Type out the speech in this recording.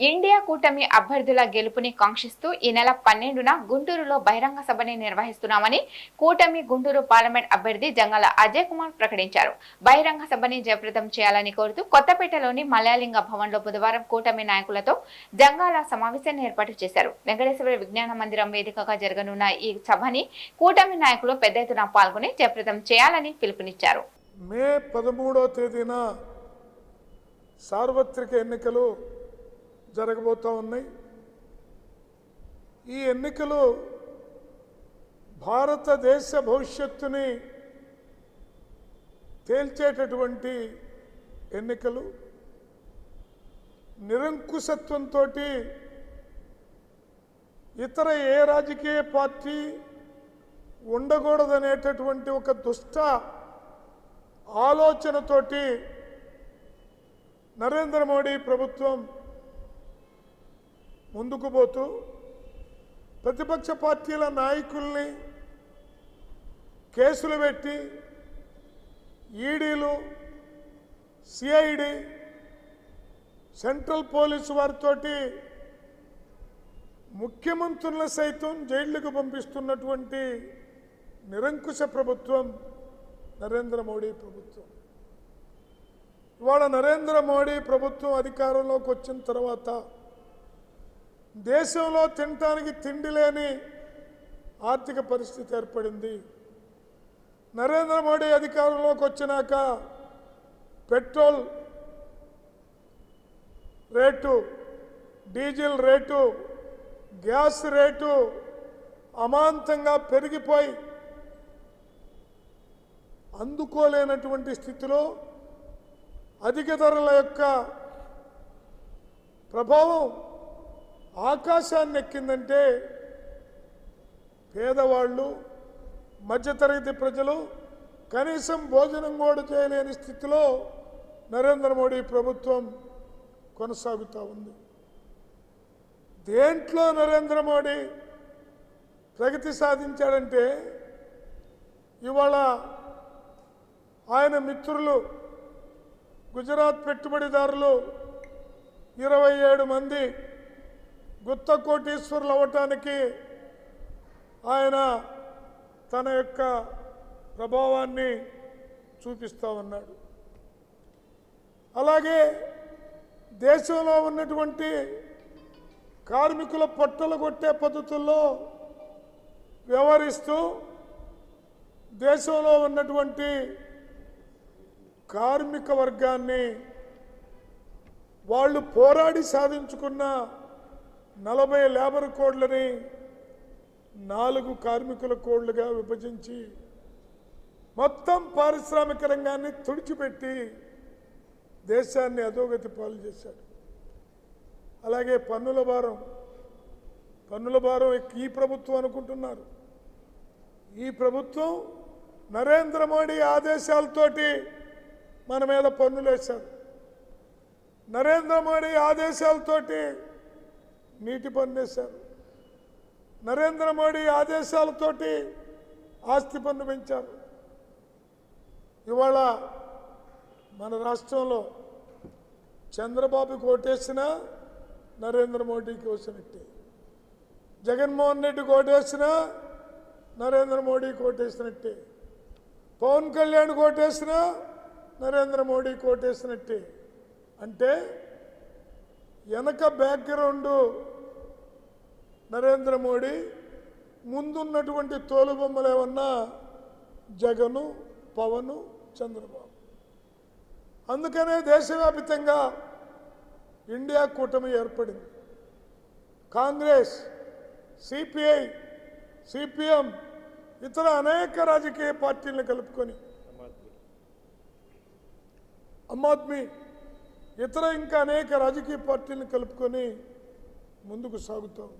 India కూటమి అభ్యర్థుల గెలుపుని కాంక్షిస్తూ ఈ నెల పన్నెండున గుంటూరులో బహిరంగ సభని నిర్వహిస్తున్నామని కూటమి గుంటూరు పార్లమెంట్ అభ్యర్థి జంగాల అజయ్ కుమార్ ప్రకటించారు. బహిరంగ సభని జయప్రదం చేయాలని కోరుతూ కొత్తపేటలోని మలయాళింగ భవన్లో బుధవారం కూటమి నాయకులతో జంగాల సమావేశాన్ని ఏర్పాటు చేశారు. వెంకటేశ్వర విజ్ఞాన మందిరం వేదికగా జరగనున్న ఈ సభని కూటమి నాయకులు పెద్ద ఎత్తున పాల్గొని జయప్రదం చేయాలని పిలుపునిచ్చారు. మే పదమూడో తేదీన సార్వత్రిక ఎన్నికలు జరగబోతూ ఉన్నాయి. ఈ ఎన్నికలు భారతదేశ భవిష్యత్తుని తేల్చేటటువంటి ఎన్నికలు. నిరంకుశత్వంతో ఇతర ఏ రాజకీయ పార్టీ ఉండకూడదనేటటువంటి ఒక దుష్ట ఆలోచనతోటి నరేంద్ర మోడీ ప్రభుత్వం ముందుకు పోతూ ప్రతిపక్ష పార్టీల నాయకుల్ని కేసులు పెట్టి ఈడీలు సిఐడి సెంట్రల్ పోలీసు వారితోటి ముఖ్యమంత్రులను సైతం జైళ్ళకు పంపిస్తున్నటువంటి నిరంకుశ ప్రభుత్వం నరేంద్ర మోడీ ప్రభుత్వం. ఇవాళ నరేంద్ర మోడీ ప్రభుత్వం అధికారంలోకి వచ్చిన తర్వాత దేశంలో తినటానికి తిండి లేని ఆర్థిక పరిస్థితి ఏర్పడింది. నరేంద్ర మోడీ అధికారంలోకి వచ్చినాక petrol rate diesel rate gas rate అమాంతంగా పెరిగిపోయి అందుకోలేనటువంటి స్థితిలో అధిక ధరల యొక్క ప్రభావం ఆకాశాన్ని ఎక్కిందంటే పేదవాళ్ళు మధ్యతరగతి ప్రజలు కనీసం భోజనం కూడా చేయలేని స్థితిలో నరేంద్ర మోడీ ప్రభుత్వం కొనసాగుతూ ఉంది. దేంట్లో నరేంద్ర మోడీ ప్రగతి సాధించాడంటే ఇవాళ ఆయన మిత్రులు గుజరాత్ పెట్టుబడిదారులు ఇరవై ఏడు మంది గుత్త కోటీశ్వరులు అవ్వటానికి ఆయన తన యొక్క ప్రభావాన్ని చూపిస్తూ ఉన్నాడు. అలాగే దేశంలో ఉన్నటువంటి కార్మికుల పొట్టలు కొట్టే పద్ధతుల్లో వ్యవహరిస్తూ దేశంలో ఉన్నటువంటి కార్మిక వర్గాన్ని వాళ్ళు పోరాడి సాధించుకున్న నలభై లేబర్ కోడ్లని నాలుగు కార్మికుల కోడ్లుగా విభజించి మొత్తం పారిశ్రామిక రంగాన్ని తుడిచిపెట్టి దేశాన్ని అధోగతి పాలు చేశాడు. అలాగే పన్నుల భారం పన్నుల భారం ఈ ప్రభుత్వం అనుకుంటున్నారు. ఈ ప్రభుత్వం నరేంద్ర మోడీ ఆదేశాలతోటి మన మీద పన్నులు వేశారు నరేంద్ర మోడీ ఆదేశాలతోటి నీటి పన్ను వేశారు. నరేంద్ర మోడీ ఆదేశాలతోటి ఆస్తి పన్ను పెంచారు. ఇవాళ మన రాష్ట్రంలో చంద్రబాబుకి ఓటేసినా నరేంద్ర మోడీకి వచ్చినట్టే జగన్మోహన్ రెడ్డికి ఓటేసినా నరేంద్ర మోడీకి ఓటేసినట్టే పవన్ కళ్యాణ్ ఓటేసినా నరేంద్ర మోడీకి ఓటేసినట్టే అంటే వెనక బ్యాక్గ్రౌండ్ నరేంద్ర మోడీ ముందున్నటువంటి తోలుబొమ్మలు ఏమన్నా జగను పవను చంద్రబాబు. అందుకనే దేశవ్యాప్తంగా ఇండియా కూటమి ఏర్పడింది. కాంగ్రెస్ సిపిఐ సిపిఎం ఇతర అనేక రాజకీయ పార్టీలను కలుపుకొని ఆమ్ ఆద్మీ ఇతర ఇంకా అనేక రాజకీయ పార్టీలను కలుపుకొని ముందుకు సాగుతాం.